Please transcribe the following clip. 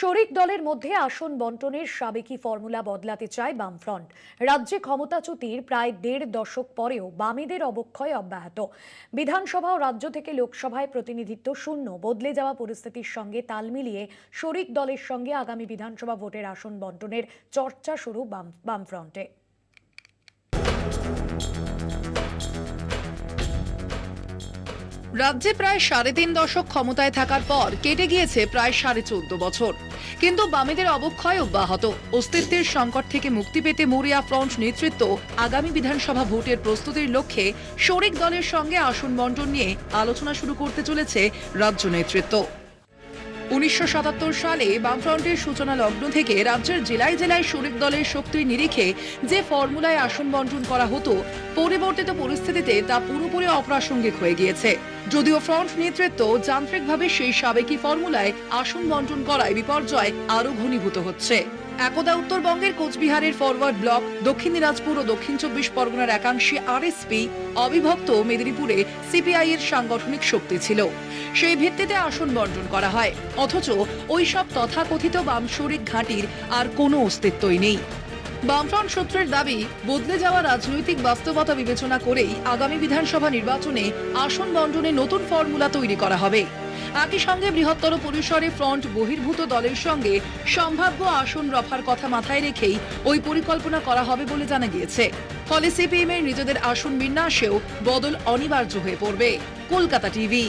শরিক দলের মধ্যে আসন বন্টনের সাবেকি ফর্মুলা বদলাতে চায় বামফ্রন্ট। রাজ্যে ক্ষমতাচ্যুতির প্রায় দেড় দশক পরেও বামেদের অবক্ষয় অব্যাহত। বিধানসভা ও রাজ্য থেকে লোকসভায় প্রতিনিধিত্ব শূন্য। বদলে যাওয়া পরিস্থিতির সঙ্গে তাল মিলিয়ে শরিক দলের সঙ্গে আগামী বিধানসভা ভোটের আসন বন্টনের চর্চা শুরু বাম বামফ্রন্টে। রাজ্যে প্রায় সাড়ে তিন দশক ক্ষমতায় থাকার পর কেটে গিয়েছে প্রায় সাড়ে চোদ্দ বছর। কিন্তু বামেদের অবক্ষয় অব্যাহত। অস্তিত্বের সংকট থেকে মুক্তি পেতে মরিয়া ফ্রন্ট নেতৃত্ব আগামী বিধানসভা ভোটের প্রস্তুতির লক্ষ্যে শরিক দলের সঙ্গে আসন বন্টন নিয়ে আলোচনা শুরু করতে চলেছে রাজ্য নেতৃত্ব। উনিশশো সাতাত্তর সালে বামফ্রন্টের সূচনা লগ্ন থেকে রাজ্যের জেলায় জেলায় শরিক দলের শক্তির নিরিখে যে ফর্মুলায় আসন বন্টন করা হতো, পরিবর্তিত পরিস্থিতিতে তা পুরোপুরি অপ্রাসঙ্গিক হয়ে গিয়েছে। যদিও ফ্রন্ট নেতৃত্ব যান্ত্রিকভাবে সেই সাবেকি ফর্মুলায় আসন বন্টন করায় বিপর্যয় আরও ঘনীভূত হচ্ছে। একদা উত্তরবঙ্গের কোচবিহারের ফরওয়ার্ড ব্লক দক্ষিণ দিনাজপুর ও দক্ষিণ চব্বিশ পরগনার একাংশে আরএসপি অবিভক্ত মেদিনীপুরে সিপিআই এর সাংগঠনিক শক্তি ছিল। সেই ভিত্তিতে আসন বন্টন করা হয়। অথচ ওই সব তথাকথিত বামসরিক ঘাঁটির আর কোনো অস্তিত্বই নেই। বামফ্রন্ট সূত্রের দাবি, বদলে যাওয়া রাজনৈতিক বাস্তবতা বিবেচনা করেই আগামী বিধানসভা নির্বাচনে আসন বন্টনে নতুন ফর্মুলা তৈরি করা হবে। একই সঙ্গে বৃহত্তর পরিসরে ফ্রন্ট বহির্ভূত দলের সঙ্গে সম্ভাব্য আসন রফার কথা মাথায় রেখেই ওই পরিকল্পনা করা হবে বলে জানা গিয়েছে। ফলে সিপিএম এর নিজেদের আসন বিন্যাসেও বদল অনিবার্য হয়ে পড়বে। কলকাতা টিভি।